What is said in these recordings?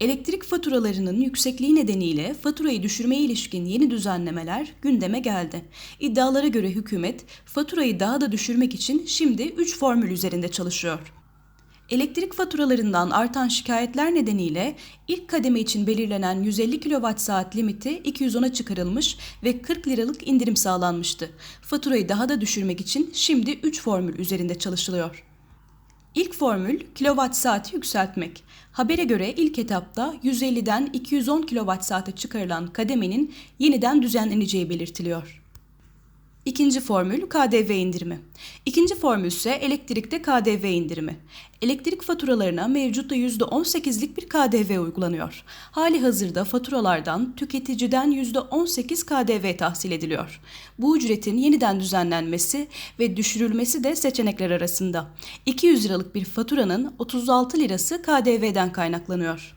Elektrik faturalarının yüksekliği nedeniyle faturayı düşürmeye ilişkin yeni düzenlemeler gündeme geldi. İddialara göre hükümet faturayı daha da düşürmek için şimdi 3 formül üzerinde çalışıyor. Elektrik faturalarından artan şikayetler nedeniyle ilk kademe için belirlenen 150 kWh limiti 210'a çıkarılmış ve 40 liralık indirim sağlanmıştı. Faturayı daha da düşürmek için şimdi 3 formül üzerinde çalışılıyor. İlk formül kilowatt saati yükseltmek. Habere göre ilk etapta 150'den 210 kilowatt saate çıkarılan kademenin yeniden düzenleneceği belirtiliyor. İkinci formül KDV indirimi. İkinci formül ise elektrikte KDV indirimi. Elektrik faturalarına mevcutta %18'lik bir KDV uygulanıyor. Hali hazırda faturalardan tüketiciden %18 KDV tahsil ediliyor. Bu ücretin yeniden düzenlenmesi ve düşürülmesi de seçenekler arasında. 200 liralık bir faturanın 36 lirası KDV'den kaynaklanıyor.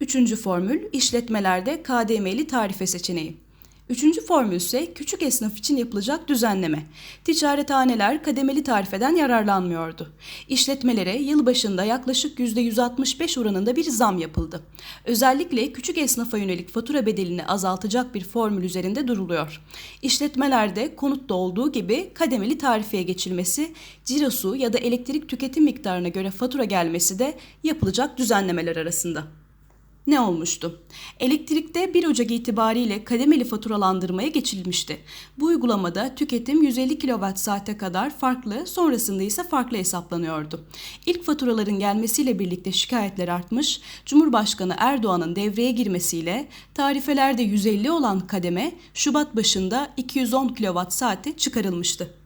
Üçüncü formül işletmelerde KDM'li tarife seçeneği. Üçüncü formül ise küçük esnaf için yapılacak düzenleme. Ticarethaneler kademeli tarifeden yararlanmıyordu. İşletmelere yıl başında yaklaşık %165 oranında bir zam yapıldı. Özellikle küçük esnafa yönelik fatura bedelini azaltacak bir formül üzerinde duruluyor. İşletmelerde konutta olduğu gibi kademeli tarifeye geçilmesi, cirosu ya da elektrik tüketim miktarına göre fatura gelmesi de yapılacak düzenlemeler arasında ne olmuştu? Elektrikte 1 Ocak itibariyle kademeli faturalandırmaya geçilmişti. Bu uygulamada tüketim 150 kWh saate kadar farklı, sonrasında ise farklı hesaplanıyordu. İlk faturaların gelmesiyle birlikte şikayetler artmış, Cumhurbaşkanı Erdoğan'ın devreye girmesiyle tarifelerde 150 olan kademe Şubat başında 210 kWh saate çıkarılmıştı.